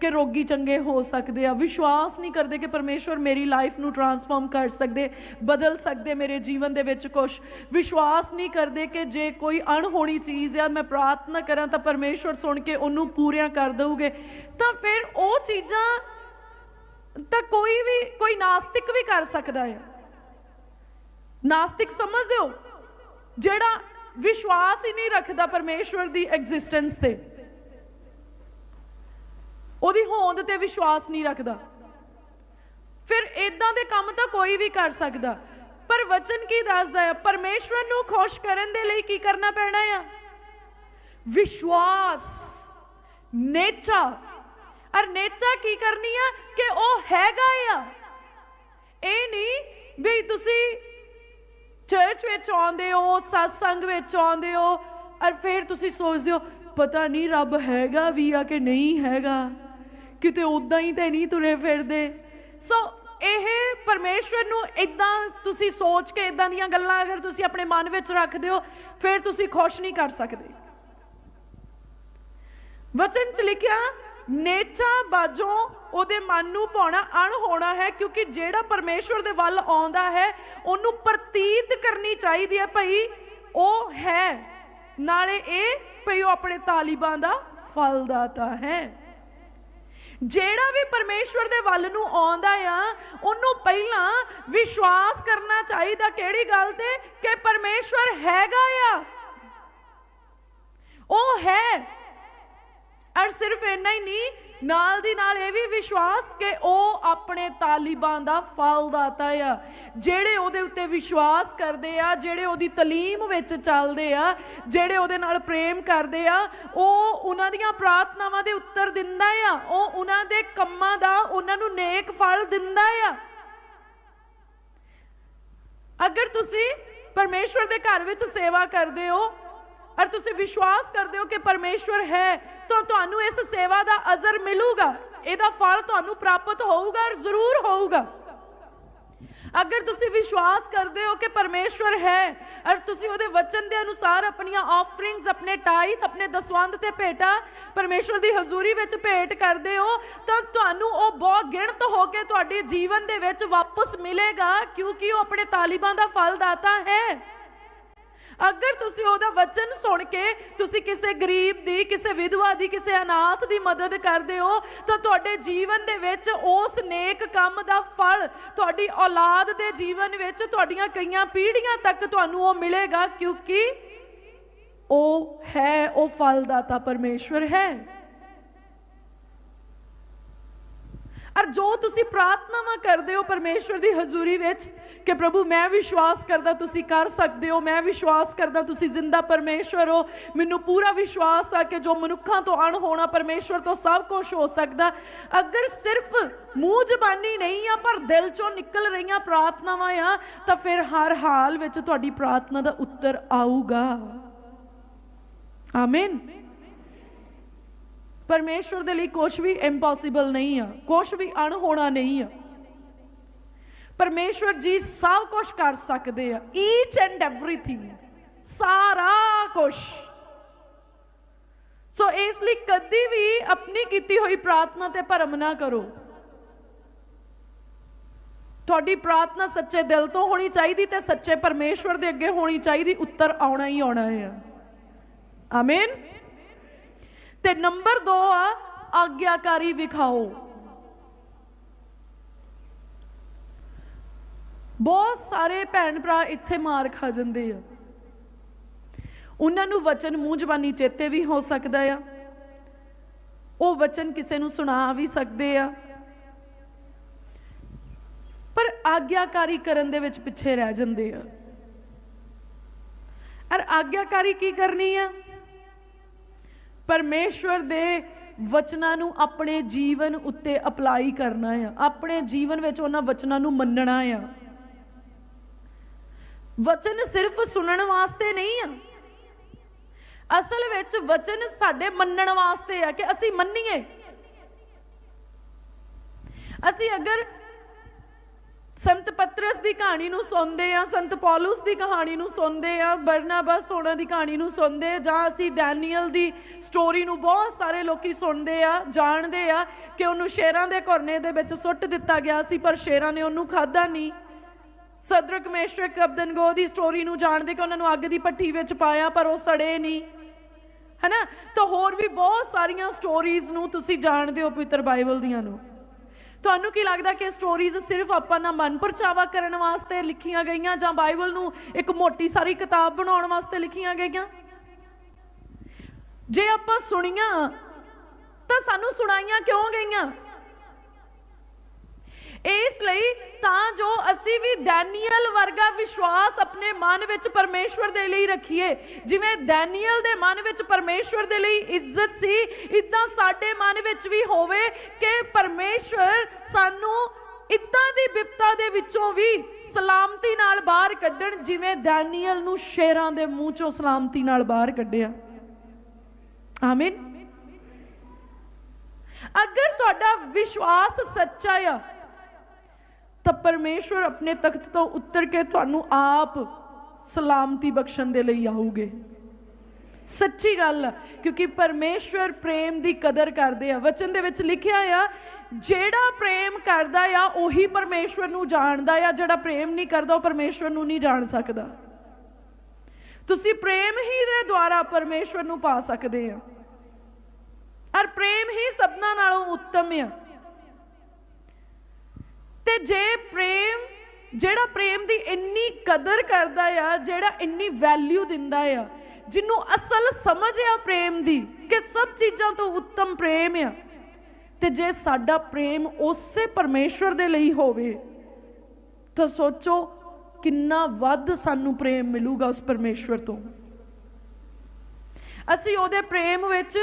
ਕਿ ਰੋਗੀ ਚੰਗੇ ਹੋ ਸਕਦੇ ਆ। ਵਿਸ਼ਵਾਸ ਨਹੀਂ ਕਰਦੇ ਕਿ ਪਰਮੇਸ਼ਵਰ ਮੇਰੀ ਲਾਈਫ ਨੂੰ ਟਰਾਂਸਫਾਰਮ ਕਰ ਸਕਦੇ, ਬਦਲ ਸਕਦੇ ਮੇਰੇ ਜੀਵਨ ਦੇ ਵਿੱਚ ਕੁਝ ਵਿਸ਼ਵਾਸ ਨਹੀਂ ਕਰਦੇ ਕਿ ਜੇ ਕੋਈ ਅਣਹੋਣੀ ਚੀਜ਼ ਆ, ਮੈਂ ਪ੍ਰਾਰਥਨਾ ਕਰਾਂ ਤਾਂ ਪਰਮੇਸ਼ਵਰ ਸੁਣ ਕੇ ਉਹਨੂੰ ਪੂਰੀਆਂ ਕਰ ਦੇਊਗੇ। ਤਾਂ ਫਿਰ ਉਹ ਚੀਜ਼ਾਂ ਤਾਂ ਕੋਈ ਵੀ, ਕੋਈ ਨਾਸਤਿਕ ਵੀ ਕਰ ਸਕਦਾ ਹੈ। ਨਾਸਤਿਕ ਸਮਝਦੇ ਹੋ ਜਿਹੜਾ ਵਿਸ਼ਵਾਸ ਹੀ ਨਹੀਂ ਰੱਖਦਾ ਪਰਮੇਸ਼ਵਰ ਦੀ ਐਗਜ਼ਿਸਟੈਂਸ ਤੇ। ਉਹਦੀ ਹੋਂਦ ਤੇ ਵਿਸ਼ਵਾਸ ਨਹੀਂ ਰੱਖਦਾ। ਫਿਰ ਇਦਾਂ ਦੇ ਕੰਮ ਤਾਂ ਕੋਈ ਵੀ ਕਰ ਸਕਦਾ। ਪਰ ਵਚਨ ਕੀ ਦੱਸਦਾ ਹੈ? ਪਰਮੇਸ਼ਵਰ ਨੂੰ ਖੁਸ਼ ਕਰਨ ਦੇ ਲਈ ਕੀ ਕਰਨਾ ਪੈਣਾ ਆ? ਵਿਸ਼ਵਾਸ, ਨੇਚਾ। ਅਰ ਨੇਚਾ ਕੀ ਕਰਨੀ ਆ? ਕਿ ਉਹ ਹੈਗਾ ਆ? ਇਹ ਨਹੀਂ ਵੀ ਤੁਸੀਂ ਚਰਚ ਵਿੱਚ ਆਉਂਦੇ ਹੋ, satsang ਵਿੱਚ ਆਉਂਦੇ ਹੋ ਔਰ ਫਿਰ ਤੁਸੀਂ ਸੋਚਦੇ ਹੋ, ਪਤਾ ਨਹੀਂ ਰੱਬ ਹੈਗਾ ਵੀ ਆ ਕਿ ਨਹੀਂ ਹੈਗਾ? ਕਿਤੇ ਉਦਾਂ ਹੀ ਤੇ ਨਹੀਂ ਤੁਰੇ ਫਿਰਦੇ? ਸੋ ਇਹ ਪਰਮੇਸ਼ਵਰ ਨੂੰ ਇਦਾਂ ਤੁਸੀਂ ਸੋਚ ਕੇ ਇਦਾਂ ਦੀਆਂ ਗੱਲਾਂ ਅਗਰ ਤੁਸੀਂ ਆਪਣੇ ਮਨ ਵਿੱਚ ਰੱਖਦੇ ਹੋ, ਫਿਰ ਤੁਸੀਂ ਖੁਸ਼ ਨਹੀਂ ਕਰ ਸਕਦੇ। ਵਚਨ ਚ ਲਿਖਿਆ ਨੇਚਾ ਬਾਜੋਂ ਉਹਦੇ ਮਨ ਨੂੰ ਪਾਉਣਾ ਅਣ ਹੋਣਾ ਹੈ, ਕਿਉਂਕਿ ਜਿਹੜਾ ਪਰਮੇਸ਼ਵਰ ਦੇ ਵੱਲ ਆਉਂਦਾ ਹੈ, ਉਹਨੂੰ ਪ੍ਰਤੀਤ ਕਰਨੀ ਚਾਹੀਦੀ ਹੈ ਭਈ ਉਹ ਹੈ। ਨਾਲੇ ਇਹ ਭਈ ਉਹ ਆਪਣੇ ਤਾਲਿਬਾਂ ਦਾ ਫਲ ਹੈ। ਜਿਹੜਾ ਵੀ ਪਰਮੇਸ਼ਵਰ ਦੇ ਵੱਲ ਨੂੰ ਆਉਂਦਾ ਆ, ਉਹਨੂੰ ਪਹਿਲਾਂ ਵਿਸ਼ਵਾਸ ਕਰਨਾ ਚਾਹੀਦਾ ਕਿਹੜੀ ਗੱਲ ਤੇ? ਕਿ ਪਰਮੇਸ਼ਵਰ ਹੈਗਾ ਆ। ਉਹ ਹੈ। ਸਿਰਫ ਇੰਨਾ ਹੀ ਨਹੀਂ, ਨਾਲ ਦੀ ਨਾਲ ਇਹ ਵੀ ਵਿਸ਼ਵਾਸ ਕਿ ਉਹ ਆਪਣੇ ਤਾਲਿਬਾਂ ਦਾ ਫਲਦਾਤਾ ਆ, ਜਿਹੜੇ ਉਹਦੇ ਉੱਤੇ ਵਿਸ਼ਵਾਸ ਕਰਦੇ ਆ, ਜਿਹੜੇ ਉਹਦੀ ਤਾਲੀਮ ਵਿੱਚ ਚੱਲਦੇ ਆ, ਜਿਹੜੇ ਉਹਦੇ ਨਾਲ ਪ੍ਰੇਮ ਕਰਦੇ ਆ, ਉਹ ਉਹਨਾਂ ਦੀਆਂ ਪ੍ਰਾਰਥਨਾਵਾਂ ਦੇ ਉੱਤਰ ਦਿੰਦਾ ਆ, ਉਹ ਉਹਨਾਂ ਦੇ ਕੰਮਾਂ ਦਾ, ਉਹਨਾਂ ਨੂੰ ਨੇਕ ਫਲ ਦਿੰਦਾ ਆ। ਅਗਰ ਤੁਸੀਂ ਪਰਮੇਸ਼ਵਰ ਦੇ ਘਰ ਵਿੱਚ ਸੇਵਾ ਕਰਦੇ ਹੋ ਔਰ ਤੁਸੀਂ ਵਿਸ਼ਵਾਸ ਕਰਦੇ ਹੋ ਕਿ ਪਰਮੇਸ਼ਵਰ ਹੈ, ਤਾਂ ਤੁਹਾਨੂੰ ਇਸ ਸੇਵਾ ਦਾ ਅਜ਼ਰ ਮਿਲੂਗਾ। ਇਹਦਾ ਫਲ ਤੁਹਾਨੂੰ ਪ੍ਰਾਪਤ ਹੋਊਗਾ ਔਰ ਜ਼ਰੂਰ ਹੋਊਗਾ। ਅਗਰ ਤੁਸੀਂ ਵਿਸ਼ਵਾਸ ਕਰਦੇ ਹੋ ਕਿ ਪਰਮੇਸ਼ਵਰ ਹੈ, ਔਰ ਤੁਸੀਂ ਉਹਦੇ ਵਚਨ ਦੇ ਅਨੁਸਾਰ ਆਪਣੀਆਂ ਆਫਰਿੰਗਸ ਆਪਣੇ ਟਾਈਥ ਆਪਣੇ ਦਸਵੰਧ ਤੇ ਭੇਟਾ ਪਰਮੇਸ਼ਵਰ ਦੀ ਹਜ਼ੂਰੀ ਵਿੱਚ ਭੇਟ ਕਰਦੇ ਹੋ, ਤਾਂ ਤੁਹਾਨੂੰ ਉਹ ਬਹੁਤ ਗਿਣਤ ਹੋ ਕੇ ਤੁਹਾਡੇ ਜੀਵਨ ਦੇ ਵਿੱਚ ਵਾਪਸ ਮਿਲੇਗਾ, ਕਿਉਂਕਿ ਉਹ ਆਪਣੇ ਤਾਲਿਬਾਂ ਦਾ ਫਲ ਦਾਤਾ ਹੈ। ਅਗਰ ਤੁਸੀਂ ਉਹਦਾ ਵਚਨ ਸੁਣ ਕੇ ਤੁਸੀਂ ਕਿਸੇ ਗਰੀਬ ਦੀ, ਕਿਸੇ ਵਿਧਵਾ ਦੀ, ਕਿਸੇ ਅਨਾਥ ਦੀ ਮਦਦ ਕਰਦੇ ਹੋ, ਤਾਂ ਤੁਹਾਡੇ ਜੀਵਨ ਦੇ ਵਿੱਚ ਉਸ ਨੇਕ ਕੰਮ ਦਾ ਫਲ ਤੁਹਾਡੀ ਔਲਾਦ ਦੇ ਜੀਵਨ ਵਿੱਚ ਤੁਹਾਡੀਆਂ ਕਈਆਂ ਪੀੜ੍ਹੀਆਂ ਤੱਕ ਤੁਹਾਨੂੰ ਉਹ ਮਿਲੇਗਾ ਕਿਉਂਕਿ ਉਹ ਹੈ, ਉਹ ਫਲਦਾਤਾ ਪਰਮੇਸ਼ਵਰ ਹੈ। ਔਰ ਜੋ ਤੁਸੀਂ ਪ੍ਰਾਰਥਨਾਵਾਂ ਕਰਦੇ ਹੋ ਪਰਮੇਸ਼ਵਰ ਦੀ ਹਜ਼ੂਰੀ ਵਿੱਚ ਕਿ ਪ੍ਰਭੂ, ਮੈਂ ਵਿਸ਼ਵਾਸ ਕਰਦਾ ਤੁਸੀਂ ਕਰ ਸਕਦੇ ਹੋ, ਮੈਂ ਵਿਸ਼ਵਾਸ ਕਰਦਾ ਤੁਸੀਂ ਜ਼ਿੰਦਾ ਪਰਮੇਸ਼ਵਰ ਹੋ। ਮੈਨੂੰ ਪੂਰਾ ਵਿਸ਼ਵਾਸ ਆ ਕਿ ਜੋ ਮਨੁੱਖਾਂ ਤੋਂ ਅਣ ਹੋਣਾ ਪਰਮੇਸ਼ਵਰ ਤੋਂ ਸਭ ਕੁਝ ਹੋ ਸਕਦਾ। ਅਗਰ ਸਿਰਫ ਮੂੰਹ ਜ਼ਬਾਨੀ ਨਹੀਂ ਆ, ਪਰ ਦਿਲ ਚੋਂ ਨਿਕਲ ਰਹੀਆਂ ਪ੍ਰਾਰਥਨਾਵਾਂ ਆ, ਤਾਂ ਫਿਰ ਹਰ ਹਾਲ ਵਿੱਚ ਤੁਹਾਡੀ ਪ੍ਰਾਰਥਨਾ ਦਾ ਉੱਤਰ ਆਊਗਾ। ਆਮੀਨ। ਪਰਮੇਸ਼ਵਰ ਦੇ ਲਈ ਕੁਝ ਵੀ ਇੰਪੋਸੀਬਲ ਨਹੀਂ ਆ ਕੁਝ ਵੀ ਅਣਹੋਣਾ ਨਹੀਂ ਆ। ਪਰਮੇਸ਼ਵਰ ਜੀ ਸਭ ਕੁਝ ਕਰ ਸਕਦੇ ਆ ਈਚ ਐਂਡ ਐਵਰੀਥਿੰਗ ਸਾਰਾ ਕੁਝ ਸੋ ਇਸ ਲਈ ਕਦੀ ਵੀ ਆਪਣੀ ਕੀਤੀ ਹੋਈ ਪ੍ਰਾਰਥਨਾ ਤੇ ਭਰਮ ਨਾ ਕਰੋ। ਤੁਹਾਡੀ ਪ੍ਰਾਰਥਨਾ ਸੱਚੇ ਦਿਲ ਤੋਂ ਹੋਣੀ ਚਾਹੀਦੀ ਤੇ ਸੱਚੇ ਪਰਮੇਸ਼ਵਰ ਦੇ ਅੱਗੇ ਹੋਣੀ ਚਾਹੀਦੀ, ਉੱਤਰ ਆਉਣਾ ਹੀ ਆਉਣਾ ਹੈ ਆਮੀਨ ਤੇ ਨੰਬਰ 2 ਆ, ਆਗਿਆਕਾਰੀ ਵਿਖਾਓ। ਬਹੁਤ ਸਾਰੇ ਭੈਣ ਭਰਾ ਇੱਥੇ ਮਾਰ ਖਾ ਜਾਂਦੇ ਆ। ਉਹਨਾਂ ਨੂੰ ਵਚਨ ਮੂੰਹ ਜ਼ਬਾਨੀ ਚੇਤੇ ਵੀ ਹੋ ਸਕਦਾ ਆ। ਉਹ ਵਚਨ ਕਿਸੇ ਨੂੰ ਸੁਣਾ ਵੀ ਸਕਦੇ ਆ। ਪਰ ਆਗਿਆਕਾਰੀ ਕਰਨ ਦੇ ਵਿੱਚ ਪਿੱਛੇ ਰਹਿ ਜਾਂਦੇ ਆ। ਅਰ ਆਗਿਆਕਾਰੀ ਕੀ ਕਰਨੀ ਆ? ਪਰਮੇਸ਼ਵਰ ਦੇ ਵਚਨਾਂ ਨੂੰ ਆਪਣੇ ਜੀਵਨ ਉੱਤੇ ਅਪਲਾਈ ਕਰਨਾ ਆ। ਆਪਣੇ ਜੀਵਨ ਵਿੱਚ ਉਹਨਾਂ ਵਚਨਾਂ ਨੂੰ ਮੰਨਣਾ ਆ। ਵਚਨ ਸਿਰਫ ਸੁਣਨ ਵਾਸਤੇ ਨਹੀਂ ਆ। ਅਸਲ ਵਿੱਚ ਵਚਨ ਸਾਡੇ ਮੰਨਣ ਵਾਸਤੇ ਆ ਕਿ ਅਸੀਂ ਮੰਨੀਏ। ਅਸੀਂ ਅਗਰ ਸੰਤ ਪਤਰਸ ਦੀ ਕਹਾਣੀ ਨੂੰ ਸੁਣਦੇ ਆ ਸੰਤ ਪੌਲਸ ਦੀ ਕਹਾਣੀ ਨੂੰ ਸੁਣਦੇ ਆ ਬਰਨਾਬਸ ਹੋਣਾ ਦੀ ਕਹਾਣੀ ਨੂੰ ਸੁਣਦੇ ਜਾਂ ਅਸੀਂ ਡੈਨੀਅਲ ਦੀ ਸਟੋਰੀ ਨੂੰ ਬਹੁਤ ਸਾਰੇ ਲੋਕੀ ਸੁਣਦੇ ਆ ਜਾਣਦੇ ਆ ਕਿ ਉਹਨੂੰ ਸ਼ੇਰਾਂ ਦੇ ਘਰਨੇ ਦੇ ਵਿੱਚ ਸੁੱਟ ਦਿੱਤਾ ਗਿਆ ਸੀ, ਪਰ ਸ਼ੇਰਾਂ ਨੇ ਉਹਨੂੰ ਖਾਧਾ ਨਹੀਂ। ਸਦਰਕ ਮੇਸ਼ਰਕ ਅਬਦਨਗੋ ਦੀ ਸਟੋਰੀ ਨੂੰ ਜਾਣਦੇ ਕਿ ਉਹਨਾਂ ਨੂੰ ਅੱਗ ਦੀ ਭੱਠੀ ਵਿੱਚ ਪਾਇਆ, ਪਰ ਉਹ ਸੜੇ ਨਹੀਂ। ਹੈਨਾ? ਤਾਂ ਹੋਰ ਵੀ ਬਹੁਤ ਸਾਰੀਆਂ ਸਟੋਰੀਜ਼ ਨੂੰ ਤੁਸੀਂ ਜਾਣਦੇ ਹੋ ਪਵਿੱਤਰ ਬਾਈਬਲ ਦੀਆਂ ਨੂੰ। ਤੁਹਾਨੂੰ ਕੀ ਲੱਗਦਾ ਕਿ ਸਟੋਰੀਜ਼ ਸਿਰਫ ਆਪਾਂ ਨਾ ਮਨ ਪਰਚਾਵਾ ਕਰਨ ਵਾਸਤੇ ਲਿਖੀਆਂ ਗਈਆਂ ਜਾਂ ਬਾਈਬਲ ਨੂੰ ਇੱਕ ਮੋਟੀ ਸਾਰੀ ਕਿਤਾਬ ਬਣਾਉਣ ਵਾਸਤੇ ਲਿਖੀਆਂ ਗਈਆਂ? ਜੇ ਆਪਾਂ ਸੁਣੀਆਂ, ਤਾਂ ਸਾਨੂੰ ਸੁਣਾਈਆਂ ਕਿਉਂ ਗਈਆਂ? ਇਸ ਲਈ ਤਾਂ ਜੋ ਅਸੀਂ ਵੀ ਦੈਨੀਅਲ ਵਰਗਾ ਵਿਸ਼ਵਾਸ ਆਪਣੇ ਮਨ ਵਿੱਚ ਪਰਮੇਸ਼ਵਰ ਦੇ ਲਈ ਰੱਖੀਏ। ਜਿਵੇਂ ਦੈਨੀਅਲ ਦੇ ਮਨ ਵਿੱਚ ਪਰਮੇਸ਼ਵਰ ਦੇ ਲਈ ਇੱਜ਼ਤ ਸੀ ਇਦਾਂ ਸਾਡੇ ਮਨ ਵਿੱਚ ਵੀ ਹੋਵੇ ਕਿ ਪਰਮੇਸ਼ਵਰ ਸਾਨੂੰ ਇਦਾਂ ਦੀ ਵਿਪਤਾ ਦੇ ਵਿੱਚੋਂ ਵੀ ਸਲਾਮਤੀ ਨਾਲ ਬਾਹਰ ਕੱਢਣ, ਜਿਵੇਂ ਦੈਨੀਅਲ ਨੂੰ ਸ਼ੇਰਾਂ ਦੇ ਮੂੰਹ ਚੋਂ ਸਲਾਮਤੀ ਨਾਲ ਬਾਹਰ ਕੱਢਿਆ। ਆਮੀਨ ਅਗਰ ਤੁਹਾਡਾ ਵਿਸ਼ਵਾਸ ਸੱਚਾ ਆ ਤਾਂ ਪਰਮੇਸ਼ਵਰ ਆਪਣੇ ਤਖਤ ਤੋਂ ਉੱਤਰ ਕੇ ਤੁਹਾਨੂੰ ਆਪ ਸਲਾਮਤੀ ਬਖਸ਼ਣ ਦੇ ਲਈ ਆਉਗੇ ਸੱਚੀ ਗੱਲ ਆ ਕਿਉਂਕਿ ਪਰਮੇਸ਼ਵਰ ਪ੍ਰੇਮ ਦੀ ਕਦਰ ਕਰਦੇ ਆ। ਵਚਨ ਦੇ ਵਿੱਚ ਲਿਖਿਆ ਆ, ਜਿਹੜਾ ਪ੍ਰੇਮ ਕਰਦਾ ਆ, ਉਹੀ ਪਰਮੇਸ਼ਵਰ ਨੂੰ ਜਾਣਦਾ ਆ। ਜਿਹੜਾ ਪ੍ਰੇਮ ਨਹੀਂ ਕਰਦਾ, ਉਹ ਪਰਮੇਸ਼ਵਰ ਨੂੰ ਨਹੀਂ ਜਾਣ ਸਕਦਾ। ਤੁਸੀਂ ਪ੍ਰੇਮ ਹੀ ਦੇ ਦੁਆਰਾ ਪਰਮੇਸ਼ਵਰ ਨੂੰ ਪਾ ਸਕਦੇ ਆ। ਔਰ ਪ੍ਰੇਮ ਹੀ ਸਭਨਾ ਨਾਲੋਂ ਉੱਤਮ ਆ। ਤੇ ਜੇ ਪ੍ਰੇਮ, ਜਿਹੜਾ ਪ੍ਰੇਮ ਦੀ ਇੰਨੀ ਕਦਰ ਕਰਦਾ ਆ, ਜਿਹੜਾ ਇੰਨੀ ਵੈਲਿਊ ਦਿੰਦਾ ਆ, ਜਿਹਨੂੰ ਅਸਲ ਸਮਝ ਆ ਪ੍ਰੇਮ ਦੀ ਕਿ ਸਭ ਚੀਜ਼ਾਂ ਤੋਂ ਉੱਤਮ ਪ੍ਰੇਮ ਆ, ਤੇ ਜੇ ਸਾਡਾ ਪ੍ਰੇਮ ਉਸੇ ਪਰਮੇਸ਼ਵਰ ਦੇ ਲਈ ਹੋਵੇ, ਤਾਂ ਸੋਚੋ ਕਿੰਨਾ ਵੱਧ ਸਾਨੂੰ ਪ੍ਰੇਮ ਮਿਲੂਗਾ ਉਸ ਪਰਮੇਸ਼ਵਰ ਤੋਂ। ਅਸੀਂ ਉਹਦੇ ਪ੍ਰੇਮ ਵਿੱਚ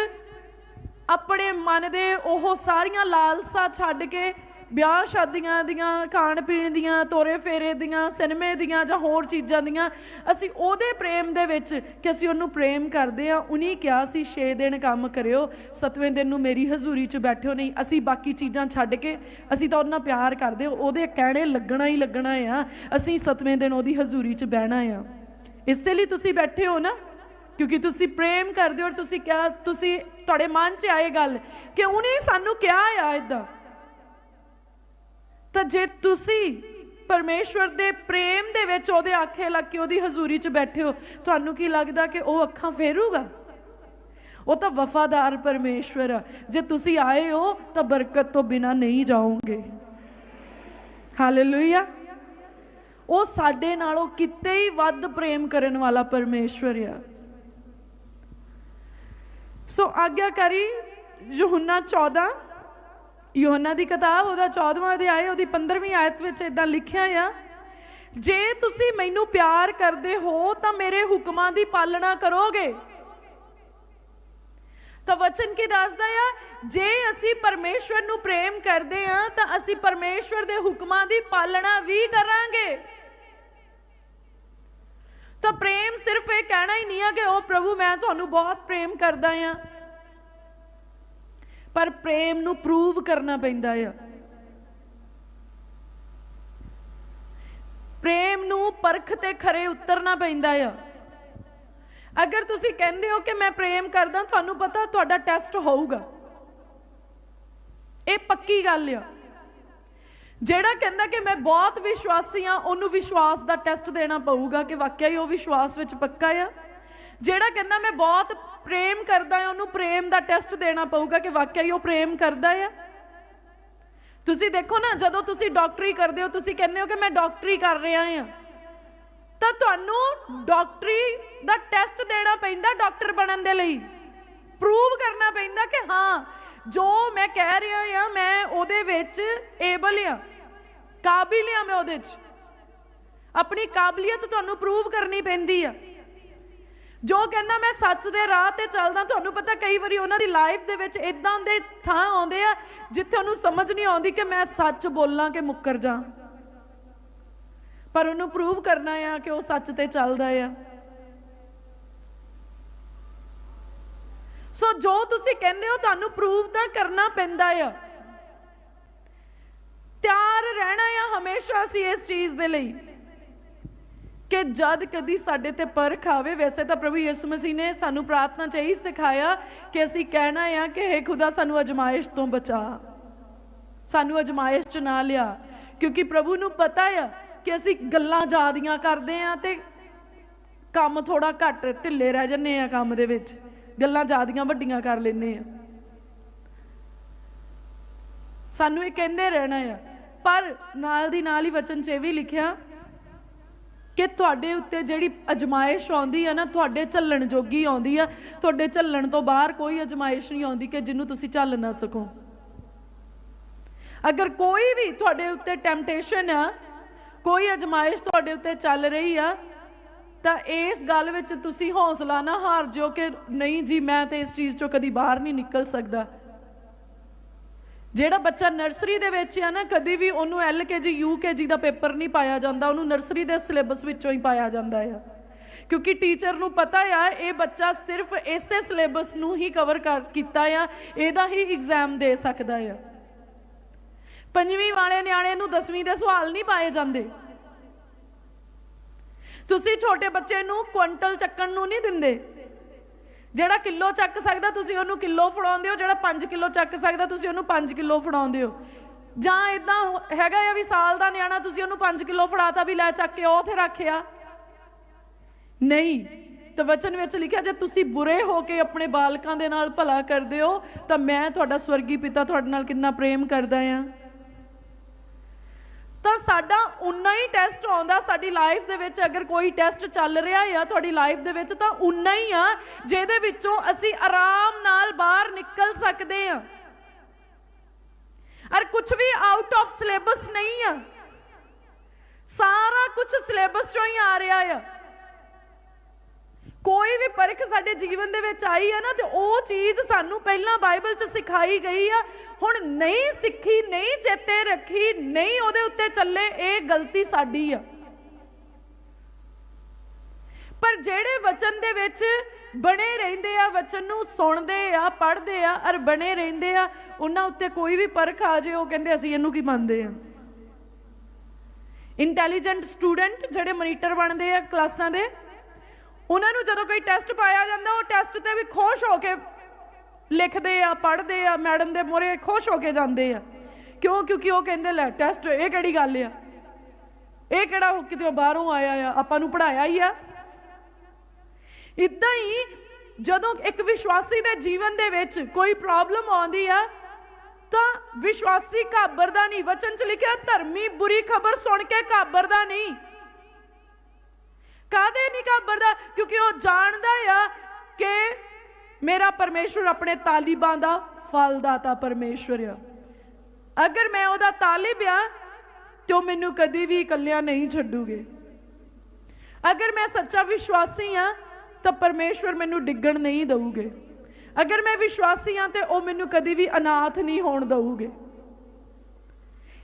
ਆਪਣੇ ਮਨ ਦੇ ਉਹ ਸਾਰੀਆਂ ਲਾਲਸਾ ਛੱਡ ਕੇ ਵਿਆਹ ਸ਼ਾਦੀਆਂ ਦੀਆਂ, ਖਾਣ ਪੀਣ ਦੀਆਂ, ਤੋਰੇ ਫੇਰੇ ਦੀਆਂ, ਸਿਨੇਮੇ ਦੀਆਂ ਜਾਂ ਹੋਰ ਚੀਜ਼ਾਂ ਦੀਆਂ, ਅਸੀਂ ਉਹਦੇ ਪ੍ਰੇਮ ਦੇ ਵਿੱਚ ਕਿ ਅਸੀਂ ਉਹਨੂੰ ਪ੍ਰੇਮ ਕਰਦੇ ਆ ਉਨੀ ਕਿਹਾ ਸੀ 6 ਦਿਨ ਕੰਮ ਕਰਿਓ, ਸਤਵੇਂ ਦਿਨ ਨੂੰ ਮੇਰੀ ਹਜ਼ੂਰੀ 'ਚ ਬੈਠਿਓ ਨਹੀਂ, ਅਸੀਂ ਬਾਕੀ ਚੀਜ਼ਾਂ ਛੱਡ ਕੇ ਅਸੀਂ ਤਾਂ ਉਹਨਾਂ ਪਿਆਰ ਕਰਦੇ ਉਹਦੇ ਕਹਿਣੇ ਲੱਗਣਾ ਹੀ ਲੱਗਣਾ ਆ, ਅਸੀਂ ਸਤਵੇਂ ਦਿਨ ਉਹਦੀ ਹਜ਼ੂਰੀ 'ਚ ਬਹਿਣਾ ਆ। ਇਸੇ ਲਈ ਤੁਸੀਂ ਬੈਠੇ ਹੋ ਨਾ, ਕਿਉਂਕਿ ਤੁਸੀਂ ਪ੍ਰੇਮ ਕਰਦੇ ਹੋ ਔਰ ਤੁਸੀਂ ਕਿਹਾ, ਤੁਸੀਂ ਤੁਹਾਡੇ ਮਨ 'ਚ ਆਏ ਗੱਲ ਕਿ ਉਹਨੇ ਸਾਨੂੰ ਕਿਹਾ ਆ ਇਦਾਂ ਤਾਂ ਜੇ ਤੁਸੀਂ ਪਰਮੇਸ਼ਵਰ ਦੇ ਪ੍ਰੇਮ ਦੇ ਵਿੱਚ ਉਹਦੇ ਆਖੇ ਲੱਗ ਕੇ ਉਹਦੀ ਹਜ਼ੂਰੀ 'ਚ ਬੈਠੇ ਹੋ, ਤੁਹਾਨੂੰ ਕੀ ਲੱਗਦਾ ਕਿ ਉਹ ਅੱਖਾਂ ਫੇਰੂਗਾ? ਉਹ ਤਾਂ ਵਫਾਦਾਰ ਪਰਮੇਸ਼ਵਰ ਆ। ਜੇ ਤੁਸੀਂ ਆਏ ਹੋ, ਤਾਂ ਬਰਕਤ ਤੋਂ ਬਿਨਾ ਨਹੀਂ ਜਾਓਗੇ। ਹਾਲੇਲੂਇਆ ਉਹ ਸਾਡੇ ਨਾਲੋਂ ਕਿਤੇ ਹੀ ਵੱਧ ਪ੍ਰੇਮ ਕਰਨ ਵਾਲਾ ਪਰਮੇਸ਼ਵਰ ਆ। ਸੋ ਆਗਿਆਕਾਰੀ ਯੋਹੰਨਾ 14 ਯੋਹੰਨਾ ਦੀ ਕਿਤਾਬ, ਉਹਦਾ 14ਵਾਂ ਅਧਿਆਇ, ਉਹਦੀ 15ਵੀਂ ਆਇਤ ਵਿੱਚ ਇਦਾਂ ਲਿਖਿਆ ਆ, ਜੇ ਤੁਸੀਂ ਮੈਨੂੰ ਪਿਆਰ ਕਰਦੇ ਹੋ, ਤਾਂ ਮੇਰੇ ਹੁਕਮਾਂ ਦੀ ਪਾਲਣਾ ਕਰੋਗੇ। ਤਾਂ ਵਚਨ ਕੀ ਦੱਸਦਾ ਆ? ਜੇ ਅਸੀਂ ਪਰਮੇਸ਼ਵਰ ਨੂੰ ਪ੍ਰੇਮ ਕਰਦੇ ਆ, ਤਾਂ ਅਸੀਂ ਪਰਮੇਸ਼ਵਰ ਦੇ ਹੁਕਮਾਂ ਦੀ ਪਾਲਣਾ ਵੀ ਕਰਾਂਗੇ। ਤਾਂ ਪ੍ਰੇਮ ਸਿਰਫ ਇਹ ਕਹਿਣਾ ਹੀ ਨਹੀਂ ਆ ਕਿ ਉਹ ਪ੍ਰਭੂ, ਮੈਂ ਤੁਹਾਨੂੰ ਬਹੁਤ ਪ੍ਰੇਮ ਕਰਦਾ ਆ। ਪਰ ਪ੍ਰੇਮ ਨੂੰ ਪ੍ਰੂਵ ਕਰਨਾ ਪੈਂਦਾ ਆ। ਪ੍ਰੇਮ ਨੂੰ ਪਰਖ ਤੇ ਖਰੇ ਉਤਰਨਾ ਪੈਂਦਾ ਆ। ਅਗਰ ਤੁਸੀਂ ਕਹਿੰਦੇ ਹੋ ਕਿ ਮੈਂ ਪ੍ਰੇਮ ਕਰਦਾ, ਤੁਹਾਨੂੰ ਪਤਾ ਤੁਹਾਡਾ ਟੈਸਟ ਹੋਊਗਾ। ਇਹ ਪੱਕੀ ਗੱਲ ਆ। ਜਿਹੜਾ ਕਹਿੰਦਾ ਕਿ ਮੈਂ ਬਹੁਤ ਵਿਸ਼ਵਾਸੀ ਆ, ਉਹਨੂੰ ਵਿਸ਼ਵਾਸ ਦਾ ਟੈਸਟ ਦੇਣਾ ਪਊਗਾ ਕਿ ਵਾਕਿਆ ਹੀ ਉਹ ਵਿਸ਼ਵਾਸ ਵਿੱਚ ਪੱਕਾ ਆ। ਜਿਹੜਾ ਕਹਿੰਦਾ ਮੈਂ ਬਹੁਤ ਪ੍ਰੇਮ ਕਰਦਾ ਆ ਉਹਨੂੰ ਪ੍ਰੇਮ ਦਾ ਟੈਸਟ ਦੇਣਾ ਪਊਗਾ ਕਿ ਵਾਕਿਆ ਹੀ ਉਹ ਪ੍ਰੇਮ ਕਰਦਾ ਆ। ਤੁਸੀਂ ਦੇਖੋ ਨਾ, ਜਦੋਂ ਤੁਸੀਂ ਡਾਕਟਰੀ ਕਰਦੇ ਹੋ, ਤੁਸੀਂ ਕਹਿੰਦੇ ਹੋ ਕਿ ਮੈਂ ਡਾਕਟਰੀ ਕਰ ਰਿਹਾ ਹਾਂ ਤਾਂ ਤੁਹਾਨੂੰ ਡਾਕਟਰੀ ਦਾ ਟੈਸਟ ਦੇਣਾ ਪੈਂਦਾ ਡਾਕਟਰ ਬਣਨ ਦੇ ਲਈ। ਪ੍ਰੂਵ ਕਰਨਾ ਪੈਂਦਾ ਕਿ ਹਾਂ, ਜੋ ਮੈਂ ਕਹਿ ਰਿਹਾ ਹਾਂ ਮੈਂ ਉਹਦੇ ਵਿੱਚ ਏਬਲ ਹਾਂ ਕਾਬਿਲ ਹਾਂ ਮੈਂ ਉਹਦੇ 'ਚ। ਆਪਣੀ ਕਾਬਲੀਅਤ ਤੁਹਾਨੂੰ ਪ੍ਰੂਵ ਕਰਨੀ ਪੈਂਦੀ ਆ। ਜੋ ਕਹਿੰਦਾ ਮੈਂ ਸੱਚ ਦੇ ਰਾਹ ਤੇ ਚੱਲਦਾ, ਤੁਹਾਨੂੰ ਪਤਾ ਕਈ ਵਾਰੀ ਉਹਨਾਂ ਦੀ ਲਾਈਫ ਦੇ ਵਿੱਚ ਇਦਾਂ ਦੇ ਥਾਂ ਆਉਂਦੇ ਆ ਜਿੱਥੇ ਉਹਨੂੰ ਸਮਝ ਨਹੀਂ ਆਉਂਦੀ ਕਿ ਮੈਂ ਸੱਚ ਬੋਲਾਂ ਕਿ ਮੁੱਕਰ ਜਾ। ਪਰ ਉਹਨੂੰ ਪ੍ਰੂਵ ਕਰਨਾ ਆ ਕਿ ਉਹ ਸੱਚ ਤੇ ਚੱਲਦਾ ਆ। ਸੋ ਜੋ ਤੁਸੀਂ ਕਹਿੰਦੇ ਹੋ, ਤੁਹਾਨੂੰ ਪ੍ਰੂਵ ਤਾਂ ਕਰਨਾ ਪੈਂਦਾ ਆ। ਤਿਆਰ ਰਹਿਣਾ ਆ ਹਮੇਸ਼ਾ ਅਸੀਂ ਇਸ ਚੀਜ਼ ਦੇ ਲਈ। ਕਿ ਜਦ ਕਦੀ ਸਾਡੇ ਤੇ ਪਰਖ ਆਵੇ, ਵੈਸੇ ਤਾਂ ਪ੍ਰਭੂ ਯਿਸੂ ਮਸੀਹ ਨੇ ਸਾਨੂੰ ਪ੍ਰਾਰਥਨਾ ਚ ਇਹੀ ਸਿਖਾਇਆ ਕਿ ਅਸੀਂ ਕਹਿਣਾ ਆ ਕਿ हे ਖੁਦਾ, ਸਾਨੂੰ ਅਜਮਾਇਸ਼ ਤੋਂ ਬਚਾ। ਸਾਨੂੰ ਅਜਮਾਇਸ਼ ਚ ਨਾ ਲਿਆ, ਕਿਉਂਕਿ ਪ੍ਰਭੂ ਨੂੰ ਪਤਾ ਆ ਕਿ ਅਸੀਂ ਗੱਲਾਂ ਜ਼ਿਆਦੀਆਂ ਕਰਦੇ ਆ ਤੇ ਕੰਮ ਥੋੜਾ ਘੱਟ ਢਿੱਲੇ ਰਹਿ ਜੰਨੇ ਆ ਕੰਮ ਦੇ ਵਿੱਚ। ਗੱਲਾਂ ਜ਼ਿਆਦੀਆਂ ਵੱਡੀਆਂ ਕਰ ਲੈਨੇ ਆ। ਸਾਨੂੰ ਇਹ ਕਹਿੰਦੇ ਰਹਿਣਾ ਆ। ਪਰ ਨਾਲ ਦੀ ਨਾਲ ਹੀ ਵਚਨ 'ਚ ਇਹ ਵੀ ਲਿਖਿਆ ਕਿ ਤੁਹਾਡੇ ਉੱਤੇ ਜਿਹੜੀ ਅਜਮਾਇਸ਼ ਆਉਂਦੀ ਆ ਨਾ, ਤੁਹਾਡੇ ਝੱਲਣ ਜੋਗੀ ਆਉਂਦੀ ਆ ਤੁਹਾਡੇ ਝੱਲਣ ਤੋਂ ਬਾਹਰ ਕੋਈ ਅਜਮਾਇਸ਼ ਨਹੀਂ ਆਉਂਦੀ ਕਿ ਜਿਹਨੂੰ ਤੁਸੀਂ ਝੱਲ ਨਾ ਸਕੋ। ਅਗਰ ਕੋਈ ਵੀ ਤੁਹਾਡੇ ਉੱਤੇ ਟੈਂਪਟੇਸ਼ਨ ਆ, ਕੋਈ ਅਜਮਾਇਸ਼ ਤੁਹਾਡੇ ਉੱਤੇ ਚੱਲ ਰਹੀ ਆ, ਤਾਂ ਇਸ ਗੱਲ ਵਿੱਚ ਤੁਸੀਂ ਹੌਸਲਾ ਨਾ ਹਾਰ ਜਿਓ ਕਿ ਨਹੀਂ ਜੀ, ਮੈਂ ਤੇ ਇਸ ਚੀਜ਼ ਚੋਂ ਕਦੀ ਬਾਹਰ ਨਹੀਂ ਨਿਕਲ ਸਕਦਾ। ਜਿਹੜਾ ਬੱਚਾ ਨਰਸਰੀ ਦੇ ਵਿੱਚ ਆ ਨਾ, ਕਦੀ ਵੀ ਉਹਨੂੰ ਐਲਕੇਜੀ ਯੂਕੇਜੀ ਦਾ ਪੇਪਰ ਨਹੀਂ ਪਾਇਆ ਜਾਂਦਾ, ਉਹਨੂੰ ਨਰਸਰੀ ਦੇ ਸਿਲੇਬਸ ਵਿੱਚੋਂ ਹੀ ਪਾਇਆ ਜਾਂਦਾ ਆ। ਕਿਉਂਕਿ ਟੀਚਰ ਨੂੰ ਪਤਾ ਆ, ਇਹ ਬੱਚਾ ਸਿਰਫ ਇਸੇ ਸਿਲੇਬਸ ਨੂੰ ਹੀ ਕਵਰ ਕਰ, ਕੀਤਾ ਆ, ਇਹਦਾ ਹੀ ਐਗਜ਼ਾਮ ਦੇ ਸਕਦਾ ਆ। ਪੰਜਵੀਂ ਵਾਲੇ ਨਿਆਣੇ ਨੂੰ 10ਵੀਂ ਦੇ ਸਵਾਲ ਨਹੀਂ ਪਾਏ ਜਾਂਦੇ। ਤੁਸੀਂ ਛੋਟੇ ਬੱਚੇ ਨੂੰ ਕੁਇੰਟਲ ਚੱਕਣ ਨੂੰ ਨਹੀਂ ਦਿੰਦੇ। ਜਿਹੜਾ ਕਿਲੋ ਚੱਕ ਸਕਦਾ ਤੁਸੀਂ ਉਹਨੂੰ ਕਿਲੋ ਫੜਾਉਂਦੇ ਹੋ, ਜਿਹੜਾ 5 ਕਿਲੋ ਚੱਕ ਸਕਦਾ ਤੁਸੀਂ ਉਹਨੂੰ 5 ਕਿਲੋ ਫੜਾਉਂਦੇ ਹੋ। ਜਾਂ ਇਦਾਂ ਹੈਗਾ ਆ ਵੀ ਸਾਲ ਦਾ ਨਿਆਣਾ ਤੁਸੀਂ ਉਹਨੂੰ 5 ਕਿਲੋ ਫੜਾਤਾ ਵੀ ਲੈ ਚੱਕ ਕੇ ਉਹ ਉੱਥੇ ਰੱਖਿਆ। ਨਹੀਂ, ਤਾਂ ਵਚਨ ਵਿੱਚ ਲਿਖਿਆ, ਜੇ ਤੁਸੀਂ ਬੁਰੇ ਹੋ ਕੇ ਆਪਣੇ ਬਾਲਕਾਂ ਦੇ ਨਾਲ ਭਲਾ ਕਰਦੇ ਹੋ, ਤਾਂ ਮੈਂ ਤੁਹਾਡਾ ਸਵਰਗੀ ਪਿਤਾ ਤੁਹਾਡੇ ਨਾਲ ਕਿੰਨਾ ਪ੍ਰੇਮ ਕਰਦਾ ਆ। ਤਾਂ ਸਾਡਾ ਉਨਾ ਹੀ ਟੈਸਟ ਆਉਂਦਾ ਸਾਡੀ ਲਾਈਫ ਦੇ ਵਿੱਚ, ਅਗਰ ਕੋਈ ਟੈਸਟ ਚੱਲ ਰਿਹਾ ਆ ਤੁਹਾਡੀ ਲਾਈਫ ਦੇ ਵਿੱਚ, ਤਾਂ ਉਨਾ ਹੀ ਆ, ਜਿਹਦੇ ਵਿੱਚੋਂ ਅਸੀਂ ਆਰਾਮ ਨਾਲ ਬਾਹਰ ਨਿਕਲ ਸਕਦੇ ਆ। ਔਰ ਕੁਝ ਵੀ ਆਊਟ ਆਫ ਸਿਲੇਬਸ ਨਹੀਂ ਆ। ਸਾਰਾ ਕੁਝ ਸਿਲੇਬਸ ਚੋਂ ਹੀ ਆ ਰਿਹਾ ਆ। ਕੋਈ ਵੀ ਪਰਖ ਸਾਡੇ ਜੀਵਨ ਦੇ ਵਿੱਚ ਆਈ ਹੈ ਨਾ, ਤੇ ਉਹ ਚੀਜ਼ ਸਾਨੂੰ ਪਹਿਲਾਂ ਬਾਈਬਲ 'ਚ ਸਿਖਾਈ ਗਈ ਆ। ਹੁਣ ਨਹੀਂ ਸਿੱਖੀ, ਨਹੀਂ ਚੇਤੇ ਰੱਖੀ, ਨਹੀਂ ਉਹਦੇ ਉੱਤੇ ਚੱਲੇ, ਇਹ ਗਲਤੀ ਸਾਡੀ ਆ। ਪਰ ਜਿਹੜੇ ਵਚਨ ਦੇ ਵਿੱਚ ਬਣੇ ਰਹਿੰਦੇ ਆ, ਵਚਨ ਨੂੰ ਸੁਣਦੇ ਆ, ਪੜ੍ਹਦੇ ਆ ਔਰ ਬਣੇ ਰਹਿੰਦੇ ਆ, ਉਹਨਾਂ ਉੱਤੇ ਕੋਈ ਵੀ ਪਰਖ ਆ ਜੇ, ਉਹ ਕਹਿੰਦੇ ਅਸੀਂ ਇਹਨੂੰ ਕੀ ਮੰਨਦੇ ਆ? ਇੰਟੈਲੀਜੈਂਟ ਸਟੂਡੈਂਟ ਜਿਹੜੇ ਮੋਨੀਟਰ ਬਣਦੇ ਆ ਕਲਾਸਾਂ ਦੇ ਉਹਨਾਂ ਨੂੰ ਜਦੋਂ ਕੋਈ ਟੈਸਟ ਪਾਇਆ ਜਾਂਦਾ, ਉਹ ਟੈਸਟ ਤੇ ਵੀ ਖੁਸ਼ ਹੋ ਕੇ ਲਿਖਦੇ ਆ, ਪੜ੍ਹਦੇ ਆ, ਮੈਡਮ ਦੇ ਮੋਰੇ ਖੁਸ਼ ਹੋ ਕੇ ਜਾਂਦੇ ਆ। ਕਿਉਂ? ਕਿਉਂਕਿ ਉਹ ਕਹਿੰਦੇ, ਲੈ ਟੈਸਟ ਇਹ ਕਿਹੜੀ ਗੱਲ ਆ? ਇਹ ਕਿਹੜਾ ਉਹ ਕਿਤੇ ਬਾਹਰੋਂ ਆਇਆ ਆ? ਆਪਾਂ ਨੂੰ ਪੜਾਇਆ ਹੀ ਆ। ਇਦਾਂ ਹੀ ਜਦੋਂ ਇੱਕ ਵਿਸ਼ਵਾਸੀ ਦੇ ਜੀਵਨ ਦੇ ਵਿੱਚ ਕੋਈ ਪ੍ਰੋਬਲਮ ਆਉਂਦੀ ਆ, ਤਾਂ ਵਿਸ਼ਵਾਸੀ ਘਾਬਰਦਾ ਨਹੀਂ। ਵਚਨ ਚ ਲਿਖਿਆ, ਧਰਮੀ ਬੁਰੀ ਖਬਰ ਸੁਣ ਕੇ ਘਾਬਰਦਾ ਨਹੀਂ। ਕਾਦੇ ਨਹੀਂ ਘਾਬਰਦਾ? ਕਿਉਂਕਿ ਉਹ ਜਾਣਦਾ ਆ ਕਿ ਮੇਰਾ ਪਰਮੇਸ਼ਵਰ ਆਪਣੇ ਤਾਲਿਬਾਂ ਦਾ ਫਲਦਾਤਾ ਪਰਮੇਸ਼ਵਰ ਆ। ਅਗਰ ਮੈਂ ਉਹਦਾ ਤਾਲਿਬ ਆ, ਤੇ ਉਹ ਮੈਨੂੰ ਕਦੀ ਵੀ ਇਕੱਲਿਆਂ ਨਹੀਂ ਛੱਡੂਗੇ। ਅਗਰ ਮੈਂ ਸੱਚਾ ਵਿਸ਼ਵਾਸੀ ਆ, ਤਾਂ ਪਰਮੇਸ਼ਵਰ ਮੈਨੂੰ ਡਿੱਗਣ ਨਹੀਂ ਦਊਗੇ। ਅਗਰ ਮੈਂ ਵਿਸ਼ਵਾਸੀ ਆ, ਤੇ ਉਹ ਮੈਨੂੰ ਕਦੀ ਵੀ ਅਨਾਥ ਨਹੀਂ ਹੋਣ ਦਊਗੇ।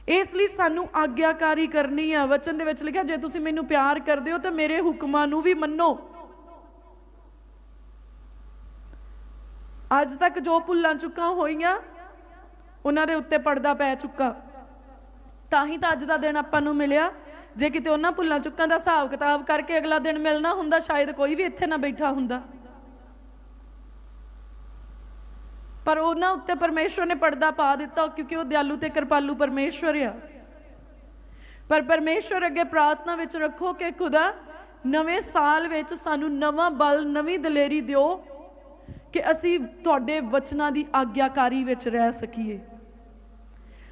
ਇਸ ਲਈ ਸਾਨੂੰ ਆਗਿਆਕਾਰੀ ਕਰਨੀ ਆ। ਵਚਨ ਦੇ ਵਿੱਚ ਲਿਖਿਆ, ਜੇ ਤੁਸੀਂ ਮੈਨੂੰ ਪਿਆਰ ਕਰਦੇ ਹੋ ਤਾਂ ਮੇਰੇ ਹੁਕਮਾਂ ਨੂੰ ਵੀ ਮੰਨੋ। ਅੱਜ ਤੱਕ ਜੋ ਭੁੱਲਾਂ ਚੁੱਕਾਂ ਹੋਈਆਂ, ਉਹਨਾਂ ਦੇ ਉੱਤੇ ਪਰਦਾ ਪੈ ਚੁੱਕਾ। ਤਾਂ ਹੀ ਤਾਂ ਅੱਜ ਦਾ ਦਿਨ ਆਪਾਂ ਨੂੰ ਮਿਲਿਆ। ਜੇ ਕਿਤੇ ਉਹਨਾਂ ਭੁੱਲਾਂ ਚੁੱਕਾਂ ਦਾ ਹਿਸਾਬ ਕਿਤਾਬ ਕਰਕੇ ਅਗਲਾ ਦਿਨ ਮਿਲਣਾ ਹੁੰਦਾ, ਸ਼ਾਇਦ ਕੋਈ ਵੀ ਇੱਥੇ ਨਾ ਬੈਠਾ ਹੁੰਦਾ। ਪਰ ਉਹਨਾਂ ਉੱਤੇ ਪਰਮੇਸ਼ਵਰ ਨੇ ਪਰਦਾ ਪਾ ਦਿੱਤਾ ਕਿਉਂਕਿ ਉਹ ਦਿਆਲੂ ਤੇ ਕਿਰਪਾਲੂ ਪਰਮੇਸ਼ਵਰ ਆ। ਪਰ ਪਰਮੇਸ਼ਵਰ ਅੱਗੇ ਪ੍ਰਾਰਥਨਾ ਵਿੱਚ ਰੱਖੋ ਕਿ ਖੁਦਾ, ਨਵੇਂ ਸਾਲ ਵਿੱਚ ਸਾਨੂੰ ਨਵਾਂ ਬਲ, ਨਵੀਂ ਦਲੇਰੀ ਦਿਓ ਕਿ ਅਸੀਂ ਤੁਹਾਡੇ ਵਚਨਾਂ ਦੀ ਆਗਿਆਕਾਰੀ ਵਿੱਚ ਰਹਿ ਸਕੀਏ।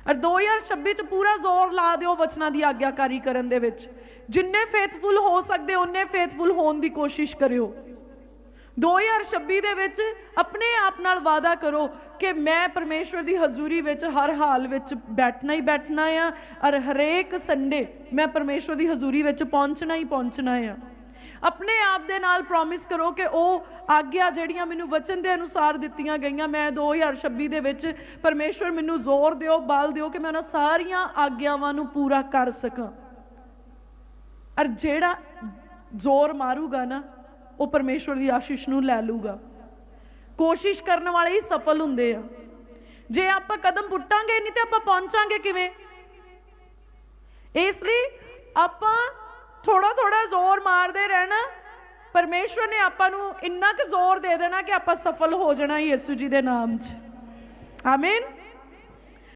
ਔਰ 2026 ਚ ਪੂਰਾ ਜ਼ੋਰ ਲਾ ਦਿਓ ਵਚਨਾਂ ਦੀ ਆਗਿਆਕਾਰੀ ਕਰਨ ਦੇ ਵਿੱਚ। ਜਿੰਨੇ ਫੇਥਫੁਲ ਹੋ ਸਕਦੇ, ਉਹਨੇ ਫੇਥਫੁਲ ਹੋਣ ਦੀ ਕੋਸ਼ਿਸ਼ ਕਰਿਓ। 2026 ਦੇ ਵਿੱਚ ਆਪਣੇ ਆਪ ਨਾਲ ਵਾਅਦਾ ਕਰੋ ਕਿ ਮੈਂ ਪਰਮੇਸ਼ਵਰ ਦੀ ਹਜ਼ੂਰੀ ਵਿੱਚ ਹਰ ਹਾਲ ਵਿੱਚ ਬੈਠਣਾ ਹੀ ਬੈਠਣਾ ਆ ਔਰ ਹਰੇਕ ਸੰਡੇ ਮੈਂ ਪਰਮੇਸ਼ਵਰ ਦੀ ਹਜ਼ੂਰੀ ਵਿੱਚ ਪਹੁੰਚਣਾ ਹੀ ਪਹੁੰਚਣਾ ਆ। ਆਪਣੇ ਆਪ ਦੇ ਨਾਲ ਪ੍ਰੋਮਿਸ ਕਰੋ ਕਿ ਉਹ ਆਗਿਆ ਜਿਹੜੀਆਂ ਮੈਨੂੰ ਵਚਨ ਦੇ ਅਨੁਸਾਰ ਦਿੱਤੀਆਂ ਗਈਆਂ, ਮੈਂ 2026 ਦੇ ਵਿੱਚ ਪਰਮੇਸ਼ਵਰ ਮੈਨੂੰ ਜ਼ੋਰ ਦਿਓ, ਬਲ ਦਿਓ ਕਿ ਮੈਂ ਉਹਨਾਂ ਸਾਰੀਆਂ ਆਗਿਆਵਾਂ ਨੂੰ ਪੂਰਾ ਕਰ ਸਕਾਂ। ਔਰ ਜਿਹੜਾ ਜ਼ੋਰ ਮਾਰੂਗਾ ਨਾ ਉਹ ਪਰਮੇਸ਼ਵਰ ਦੀ ਆਸ਼ੀਸ਼ ਨੂੰ ਲੈ ਲੂਗਾ ਕੋਸ਼ਿਸ਼ ਕਰਨ ਵਾਲੇ ਹੀ ਸਫਲ ਹੁੰਦੇ ਆ। ਜੇ ਆਪਾਂ ਕਦਮ ਪੁੱਟਾਂਗੇ ਨਹੀਂ ਤੇ ਆਪਾਂ ਪਹੁੰਚਾਂਗੇ ਕਿਵੇਂ? ਇਸ ਲਈ ਆਪਾਂ ਥੋੜਾ ਥੋੜਾ ਜ਼ੋਰ ਮਾਰਦੇ ਰਹਿਣਾ। ਪਰਮੇਸ਼ਵਰ ਨੇ ਆਪਾਂ ਨੂੰ ਇੰਨਾ ਕੁ ਜ਼ੋਰ ਦੇ ਦੇਣਾ ਕਿ ਆਪਾਂ ਸਫਲ ਹੋ ਜਾਣਾ ਯਿਸੂ ਜੀ ਦੇ ਨਾਮ 'ਚ। ਆਮੀਨ